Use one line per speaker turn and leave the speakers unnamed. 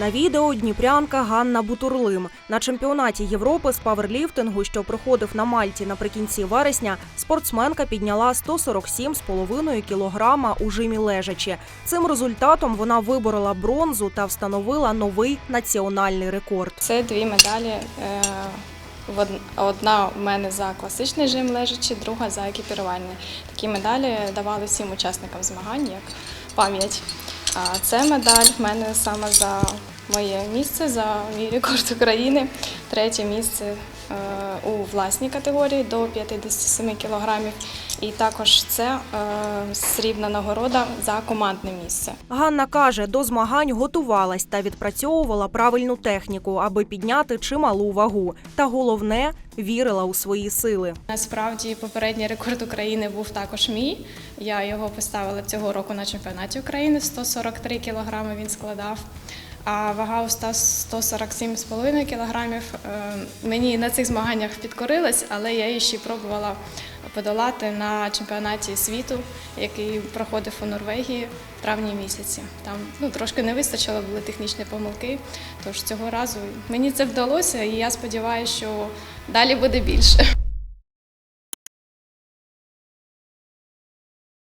На відео дніпрянка Ганна Бутурлим на чемпіонаті Європи з паверліфтингу, що проходив на Мальті наприкінці вересня, спортсменка підняла 147,5 кілограма у жимі лежачі. Цим результатом вона виборола бронзу та встановила новий національний рекорд.
Це дві медалі. е, Одна в мене за класичний жим лежачи, друга за екіпірувальний. Такі медалі давали всім учасникам змагань як пам'ять. А це медаль в мене саме за моє місце, за мій рекорд України. Третє місце е, у власній категорії до 57 кілограмів. І також це е, срібна нагорода за командне місце.
Ганна каже, до змагань готувалась та відпрацьовувала правильну техніку, аби підняти чималу вагу. Та головне вірила у свої сили.
Насправді попередній рекорд України був також мій. Я його поставила цього року на чемпіонаті України. 143 кілограми він складав. А вага у 147,5 кілограмів. Е, Мені на цих змаганнях підкорилась, але я її ще пробувала подолати на чемпіонаті світу, який проходив у Норвегії в травні місяці. Там ну, трошки не вистачило, були технічні помилки. Тож цього разу мені це вдалося, і я сподіваюся, що далі буде більше.